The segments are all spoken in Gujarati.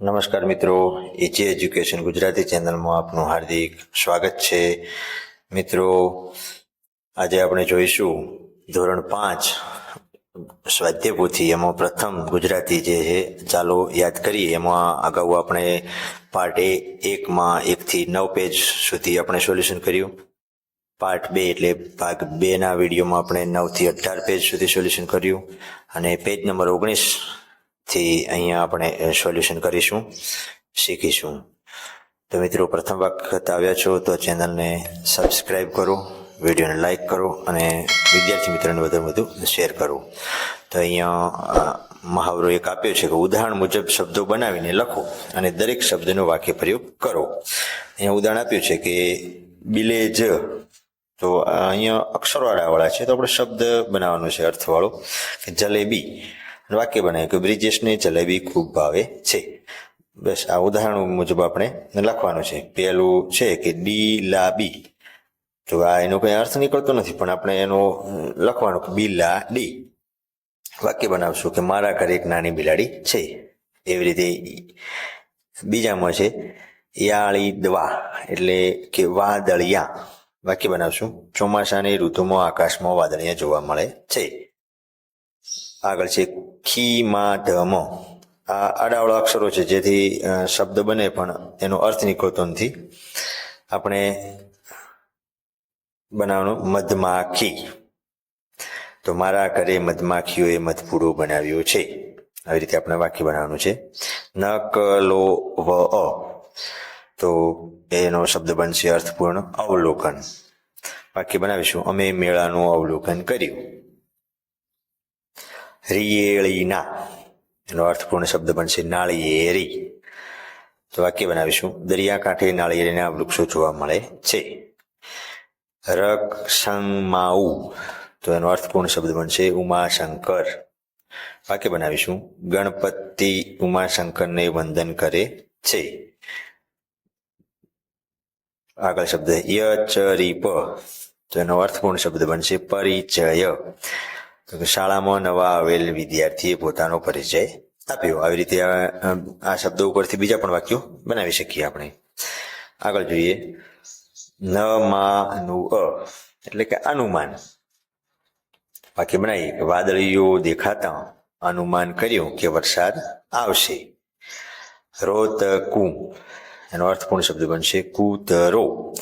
નમસ્કાર મિત્રો એજી એજ્યુકેશન ગુજરાતી ચેનલમાં આપનું હાર્દિક સ્વાગત છે. મિત્રો, આજે આપણે જોઈશું ધોરણ પાંચ સ્વાધ્યપોથી એમાં પ્રથમ ગુજરાતી જે છે, ચાલો યાદ કરીએ. એમાં અગાઉ આપણે પાર્ટ એ એકમાં એકથી નવ પેજ સુધી આપણે સોલ્યુશન કર્યું. પાર્ટ બે એટલે ભાગ બેના વિડીયોમાં આપણે નવથી અઢાર પેજ સુધી સોલ્યુશન કર્યું. અને પેજ નંબર ઓગણીસ થી અહીંયા આપણે સોલ્યુશન કરીશું, શીખીશું. તો મિત્રો, પ્રથમ વખત આવ્યા છો તો ચેનલને સબસ્ક્રાઈબ કરો, વિડીયોને લાઇક કરો અને વિદ્યાર્થી મિત્રોને વધુ વધુ શેર કરો. તો અહીંયા મહાવરો એક આપ્યો છે કે ઉદાહરણ મુજબ શબ્દો બનાવીને લખો અને દરેક શબ્દનો વાક્ય પ્રયોગ કરો. અહીંયા ઉદાહરણ આપ્યું છે કે બિલેજ તો અહીંયા અક્ષરો આડાવાળા છે, તો આપણે શબ્દ બનાવવાનો છે અર્થવાળો કે જલેબી વાક્ય બનાવ્યું કે બ્રિજેશને જલેબી ખૂબ ભાવે છે. બસ આ ઉદાહરણ મુજબ આપણે લખવાનું છે. પહેલું છે કે ડી લા બી. તો આ એનો કઈ અર્થ નીકળતો નથી, પણ આપણે એનો લખવાનું કે બી લા ડી. વાક્ય બનાવશું કે મારા ઘરે એક નાની બિલાડી છે. એવી રીતે બીજામાં છે, યાળી દવા, એટલે કે વાદળિયા. વાક્ય બનાવશું. ચોમાસાની ઋતુમાં આકાશમાં વાદળિયા જોવા મળે છે. આગળ છે ખીમાં મ આ આડાવળા અક્ષરો છે, જેથી શબ્દ બને પણ એનો અર્થ નીકળતો નથી. આપણે બનાવવાનું મધમાખી. તો મારા ઘરે મધમાખીઓએ મધપૂડો બનાવ્યો છે. આવી રીતે આપણે વાક્ય બનાવવાનું છે. નકલો વ અ તો એનો શબ્દ બનશે અર્થપૂર્ણ અવલોકન. વાક્ય બનાવીશું. અમે મેળાનું અવલોકન કર્યું. રિયેળીના એનો અર્થપૂર્ણ શબ્દ બનશે નાળિયેરી. તો વાક્ય બનાવીશું. દરિયાકાંઠે નાળિયેરીના વૃક્ષો જોવા મળે છે. રક્ષંગમાઉ તો એનો અર્થપૂર્ણ શબ્દ બનશે ઉમાશંકર. વાક્ય બનાવીશું. ગણપતિ ઉમાશંકરને વંદન કરે છે. આગળ શબ્દ ય ચ રી તો એનો અર્થપૂર્ણ શબ્દ બનશે પરિચય. તો કે શાળામાં નવા આવેલ વિદ્યાર્થીએ પોતાનો પરિચય આપ્યો. આવી રીતે આ શબ્દો ઉપરથી બીજા પણ વાક્યો બનાવી શકીએ આપણે. આગળ જોઈએ. ન, મા, નું, અ, એટલે કે અનુમાન. વાક્ય બનાવીએ કે વાદળીઓ દેખાતા, અનુમાન કર્યું કે વરસાદ આવશે. રોતકુ. એનો અર્થપૂર્ણ શબ્દ બનશે કૂતરો.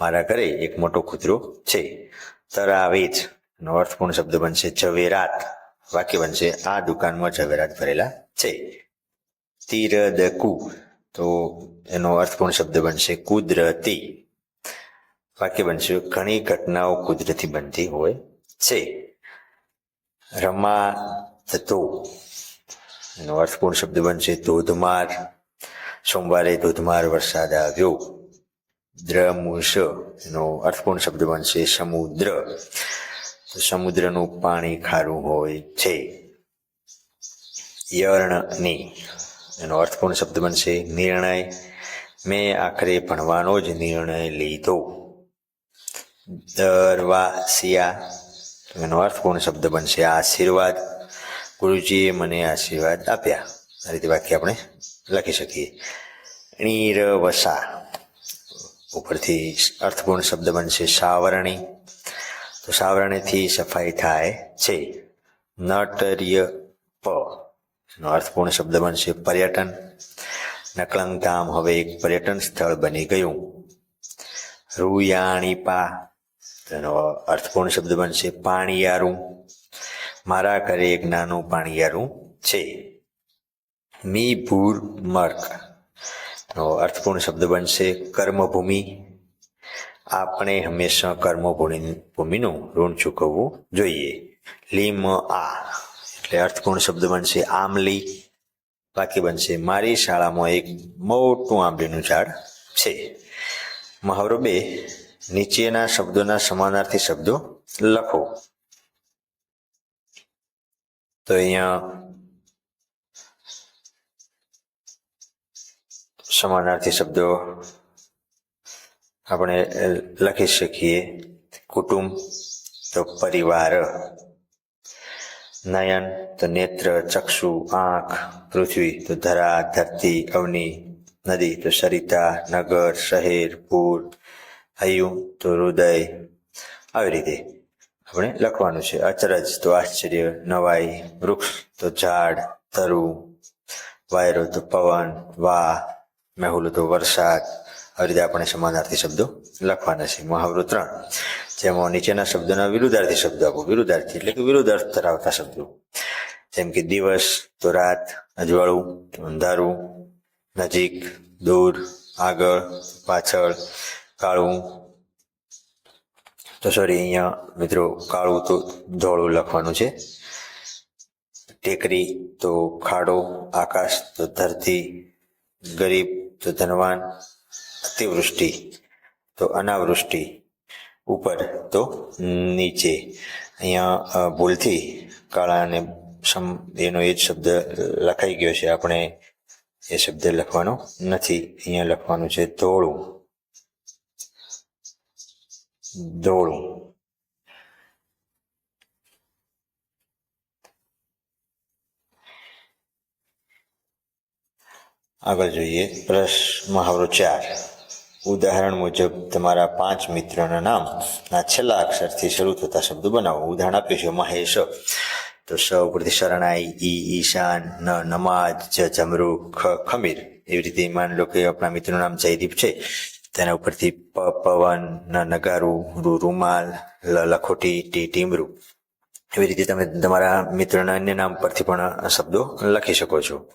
મારા ઘરે એક મોટો કૂતરો છે. તરાવેજ. એનો અર્થપૂર્ણ શબ્દ બનશે ઝવેરાત. વાક્ય બનશે, આ દુકાનમાં ઝવેરાત ભરેલા છે. તીરદકુ. તો એનો અર્થપૂર્ણ શબ્દ બનશે કુદરતી. વાક્ય બનશે, ઘણી ઘટનાઓ કુદરતી બનતી હોય છે. રમા થતો એનો અર્થપૂર્ણ શબ્દ બનશે ધોધમાર. સોમવારે ધોધમાર વરસાદ આવ્યો. દ્રમુષ એનો અર્થપૂર્ણ શબ્દ બનશે સમુદ્ર. સમુદ્રનું પાણી ખારું હોય છે. યર્ણની, એનો અર્થપૂર્ણ શબ્દ બનશે નિર્ણય. મેં આખરે ભણવાનો જ નિર્ણય લીધો. દરવાસિયા, એનો અર્થપૂર્ણ શબ્દ બનશે આશીર્વાદ. ગુરુજીએ મને આશીર્વાદ આપ્યા. આ રીતે વાક્ય આપણે લખી શકીએ. નીરવસા. ઉપરથી અર્થપૂર્ણ શબ્દ બનશે સાવરણી. તો સાવરણીથી સફાઈ થાય છે. નટર્ય પ, એનો અર્થપૂર્ણ શબ્દ બનશે પર્યટન. નકળંગ ધામ હવે એક પર્યટન સ્થળ બની ગયું. રૂયાણીપા તેનો અર્થપૂર્ણ શબ્દ બનશે પાણીયારું. મારા ઘરે એક નાનું પાણીયારું છે. મી ભૂર મર્ક નો અર્થપૂર્ણ શબ્દ બનશે કર્મભૂમિ. આપણે હંમેશા કર્મભૂમિ ભૂમિનું ઋણ ચૂકવવું જોઈએ. લીમ આ, એટલે અર્થપૂર્ણ શબ્દ બનશે આમલી બાકી બનશે મારી શાળામાં એક મોટું આંબલીનું ઝાડ છે. મહાવરો બે, નીચેના શબ્દોના સમાનાર્થી શબ્દો લખો. તો અહીંયા સમાનાર્થી શબ્દો આપણે લખી શકીએ. કુટુંબ, તો પરિવાર. નયન, તો નેત્ર, ચક્ષુ, આંખ, પૃથ્વી, તો ધરા, ધરતી, અવનિ, નદી, તો સરિતા, નગર, શહેર, પૂર, હયું, તો હૃદય. આવી રીતે આપણે લખવાનું છે. અચરજ, તો આશ્ચર્ય, નવાઈ, વૃક્ષ, તો ઝાડ, તરુ, વાયરો, તો પવન વા મેહુલ, તો વરસાદ. આવી રીતે આપણે સમાનાર્થી શબ્દો લખવાના છે. મહાવરો ત્રણ. જેમાં નીચેના શબ્દોના વિરુદ્ધાર્થી શબ્દો આપો. વિરુદ્ધાર્થી એટલે કે વિરુદ્ધાર્થ ધરાવતા શબ્દો. જેમ કે દિવસ, તો રાત, અજવાળું, અંધારું, નજીક, દૂર, આગળ, પાછળ, કાળું. તો સોરી અહીંયા મિત્રો કાળું તો ધોળું લખવાનું છે. ટેકરી, તો ખાડો, આકાશ, તો ધરતી, ગરીબ, તો ધનવાન અતિવૃષ્ટિ, તો અનાવૃષ્ટિ ઉપર, તો નીચે. અહીંયા ભૂલથી કાળા અને સમ એનો એ જ શબ્દ લખાઈ ગયો છે. આપણે એ શબ્દ લખવાનો નથી. અહીંયા લખવાનું છે ધોળું. ધોળું. આગળ જોઈએ પ્રશ્ન મહાવરો ચાર. ઉદાહરણ મુજબ, તમારા પાંચ મિત્રોના નામ ના છેલ્લા અક્ષરથી શરૂ થતા શબ્દો બનાવો. ઉદાહરણ આપ્યું છે મહેશ. તો સ ઉપરથી શરણાઈ, ઈ, ઈશાન, ન નમાજ જ જમરૂ ખ, ખમીર. એવી રીતે માન લો કે આપણા મિત્રનું નામ જયદીપ છે. તેના ઉપરથી પ, પવન, ન, નગારું, રૂ, રૂમાલ, લ, લખોટી, ટી, ટીમરું. એવી રીતે તમે તમારા મિત્રના અન્ય નામ પરથી પણ શબ્દો લખી શકો છો.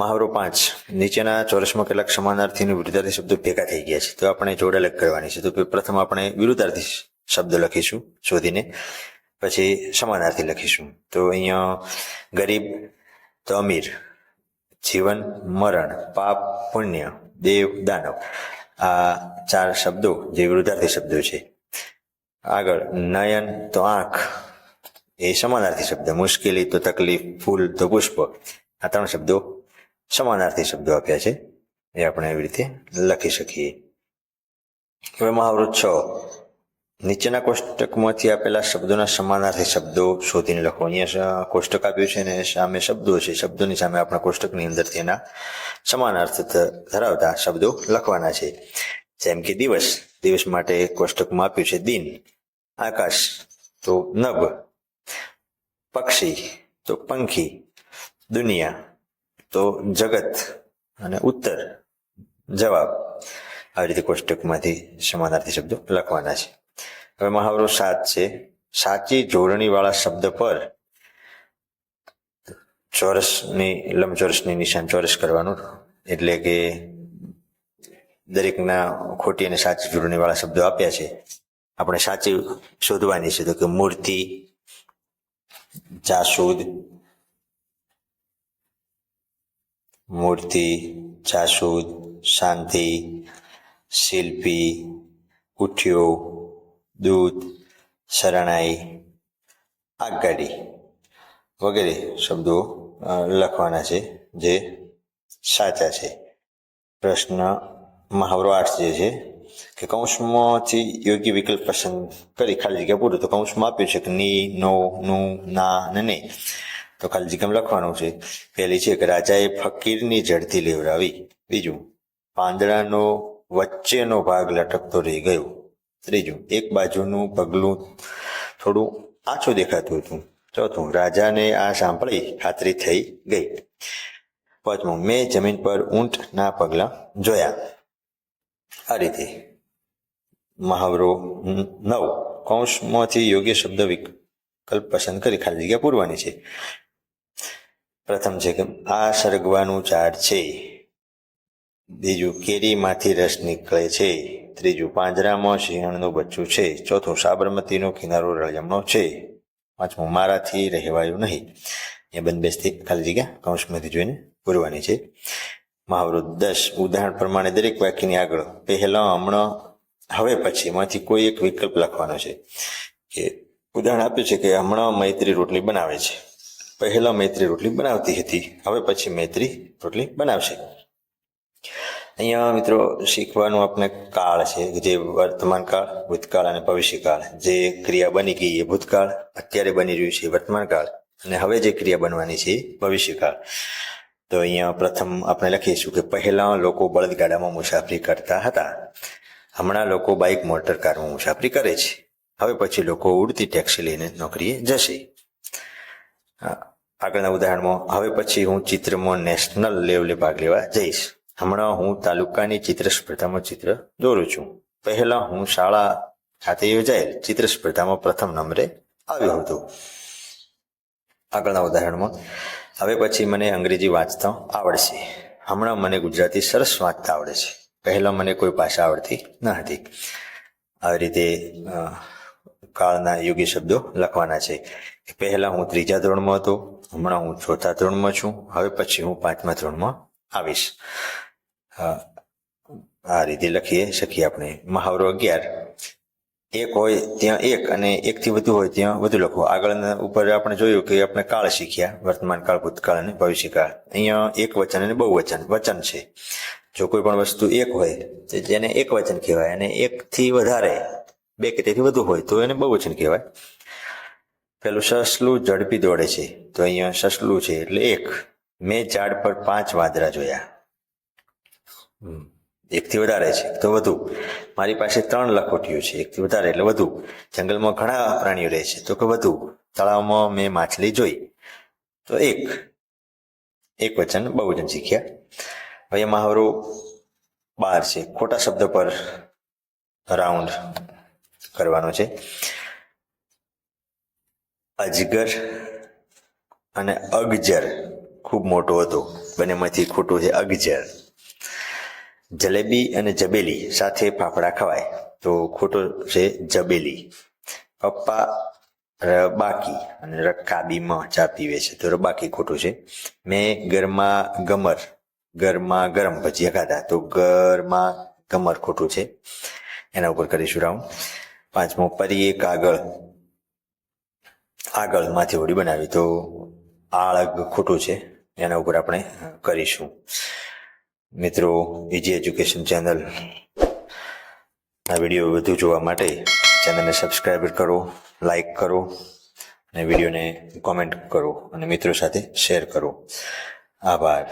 મહાવરો પાંચ. નીચેના ચોરસમાં કેટલાક સમાનાર્થી અને શબ્દો ભેગા થઈ ગયા છે. તો આપણે જોડે અલગ કરવાની છે. તો પ્રથમ આપણે વિરુદ્ધાર્થી શબ્દ લખીશું, શોધીને. પછી સમાનાર્થી લખીશું. તો અહીંયા ગરીબ, તો અમીર, જીવન, મરણ, પાપ, પુણ્ય, દેવ, દાનવ. આ ચાર શબ્દો જે વિરુદ્ધાર્થી શબ્દો છે. આગળ, નયન, તો આંખ. એ સમાનાર્થી શબ્દ. મુશ્કેલી, તો તકલીફ, ફૂલ, તો પુષ્પ. આ ત્રણ શબ્દો સમાનાર્થી શબ્દો આપ્યા છે. એ આપણે એવી રીતે લખી શકીએ. હવે મહાવૃત છ. નીચેના કોષ્ટકમાંથી આપેલા શબ્દોના સમાનાર્થી શબ્દો શોધીને લખો. અહીંયા કોષ્ટક આપ્યું છે ને સામે શબ્દો છે. શબ્દોની સામે આપણા કોષ્ટકની અંદર તેના સમાનાર્થ ધરાવતા શબ્દો લખવાના છે. જેમ કે દિવસ. દિવસ માટે કોષ્ટકમાં આપ્યું છે દિન. આકાશ. તો નભ. પક્ષી. તો પંખી. દુનિયા. તો જગત અને ઉત્તર જવાબ આવી રીતે કોષ્ટકમાંથી સમાનાર્થી શબ્દો લખવાના છે. હવે મહાવરો સાત છે. સાચી જોડણી વાળા શબ્દ પર ચોરસની, લંબચોરસની નિશાન ચોરસ કરવાનું એટલે કે દરેકના ખોટી અને સાચી જોડણી વાળા શબ્દો આપ્યા છે. આપણે સાચી શોધવાની છે તો કે મૂર્તિ, જાસૂદ મૂર્તિ, જાસૂદ, શાંતિ, શિલ્પી, ઉઠ્યો દૂધ શરણાઈ આગગાડી વગેરે શબ્દો લખવાના છે, જે સાચા છે. પ્રશ્ન મહાવરો આઠ જે છે કે કૌંસમાંથી યોગ્ય વિકલ્પ પસંદ કરી ખાલી જગ્યા પૂરું, તો કૌંસમાં આપ્યું છે કે ની, નો, નું, ના ને નહીં તો ખાલી જગ્યામાં લખવાનું છે. પહેલી છે કે રાજાએ ફકીરની જડતી લેવડાવી. બીજું, પાંદડાનો વચ્ચેનો ભાગ લટકતો રહી ગયો. ત્રીજું, એક બાજુનું પગલું થોડું આછું દેખાતું હતું. ચોથું, રાજાને આ સાંભળી ખાતરી થઈ ગઈ. પાંચમું, મેં જમીન પર ઊંટના પગલાં જોયા. આ રીતે. મહાવરો નવ. કૌંસમાંથી યોગ્ય શબ્દ વિકલ્પ પસંદ કરી ખાલી જગ્યા પૂરવાની છે. પ્રથમ છે કે આ સરગવાનું ઝાડ છે. બીજું કેરીમાંથી રસ નીકળે છે. ત્રીજું પાંજરામાં સિંહણનું બચ્ચું છે. ચોથું સાબરમતીનો કિનારો રળિયામણો છે. પાંચમું મારાથી રહેવાયું નહીં. એ બંધબેસથી ખાલી જગ્યા કૌંસમાંથી જોઈને પૂરવાની છે. મહાવૃત દસ, ઉદાહરણ પ્રમાણે દરેક વાક્યની આગળ. પહેલા, હમણાં, હવે પછી. એમાંથી કોઈ એક વિકલ્પ લખવાનો છે કે ઉદાહરણ આપ્યું છે કે હમણાં મૈત્રી રોટલી બનાવે છે. પહેલા મૈત્રી રોટલી બનાવતી હતી. હવે પછી મૈત્રી રોટલી બનાવશે. અહીંયા મિત્રો શીખવાનું આપણે કાળ છે જે વર્તમાન કાળ ભૂતકાળ અને ભવિષ્યકાળ. જે ક્રિયા બની ગઈ એ ભૂતકાળ અત્યારે બની રહ્યું છે વર્તમાન કાળ. અને હવે જે ક્રિયા બનવાની છે ભવિષ્યકાળ. તો અહીંયા પ્રથમ આપણે લખીશું કે પહેલા લોકો બળદગાડામાં મુસાફરી કરતા હતા. હમણાં લોકો બાઇક મોટર કારમાં મુસાફરી કરે છે. હવે પછી લોકો ઉડતી ટેક્સી લઈને નોકરીએ જશે. હા, આગળના ઉદાહરણમાં હવે પછી હું ચિત્રમાં નેશનલ લેવલે ભાગ લેવા જઈશ. હમણાં હું તાલુકાની ચિત્ર સ્પર્ધામાં ચિત્ર દોરું છું. પહેલા હું શાળા ખાતે યોજાયેલ ચિત્ર સ્પર્ધામાં પ્રથમ નંબરે આવ્યો હતો. આગળના ઉદાહરણમાં, હવે પછી મને અંગ્રેજી વાંચતા આવડશે. હમણાં મને ગુજરાતી સરસ વાંચતા આવડે છે. પહેલાં મને કોઈ ભાષા આવડતી ન હતી. આવી રીતે કાળના યોગ્ય શબ્દો લખવાના છે. પહેલા હું ત્રીજા ધોરણમાં હતો, હમણાં હું ચોથા ધોરણમાં છું. હવે પછી હું પાંચમા ધોરણમાં આવીશ. આ રીતે લખીએ શકીએ આપણે. મહાવરો અગિયાર. એક હોય ત્યાં એક અને એકથી વધુ હોય ત્યાં વધુ લખો. આગળના ઉપર આપણે જોયું કે આપણે કાળ શીખ્યા, વર્તમાન કાળ, ભૂતકાળ અને ભવિષ્યકાળ. અહીંયા એક વચન અને બહુવચન. વચન છે. જો કોઈ પણ વસ્તુ એક હોય, તો જેને એક વચન કહેવાય અને એકથી વધારે બે કે તેથી વધુ હોય, તો એને બહુવચન કહેવાય. પેલું સસલું ઝડપી દોડે છે, તો અહીંયા સસલું છે એટલે એક. મેં ઝાડ પર પાંચ વાદરા જોયા. એકથી વધારે છે, તો વધુ. મારી પાસે ત્રણ લખોટીઓ છે, એકથી વધારે એટલે વધુ. જંગલમાં ઘણા પ્રાણીઓ રહે છે, તો કે વધુ. તળાવમાં મેં માછલી જોઈ. તો એક. એક વચન બહુવચન શીખ્યા. હવે મહાવરો બાર છે, ખોટા શબ્દ પર રાઉન્ડ. કરવાનો છે. અજગર અને અગજર ખૂબ મોટો હતો. બંનેમાંથી ખોટું છે, અગજર. જલેબી અને જબેલી સાથે ફાફડા ખવાય તો ખોટો છે, જબેલી. પપ્પા રબાકી અને રકાબીમાં ચા પીવે છે તો રબાકી ખોટું છે. મેં ગરમાં ગમર, ગરમાં ગરમ ભજીયા ખાધા તો ગરમાં ગમર ખોટું છે. એના ઉપર કરીશું રાઉન્ડ પાંચમો પરી એક આગળ. માથે હોડી બનાવી. તો આળગ ખોટું છે. એના ઉપર આપણે કરીશું. મિત્રો ઇજી એજ્યુકેશન ચેનલ આ વીડિયો વધુ જોવા માટે ચેનલને સબસ્ક્રાઈબ કરો લાઈક કરો અને વિડીયોને કોમેન્ટ કરો અને મિત્રો સાથે શેર કરો. આભાર.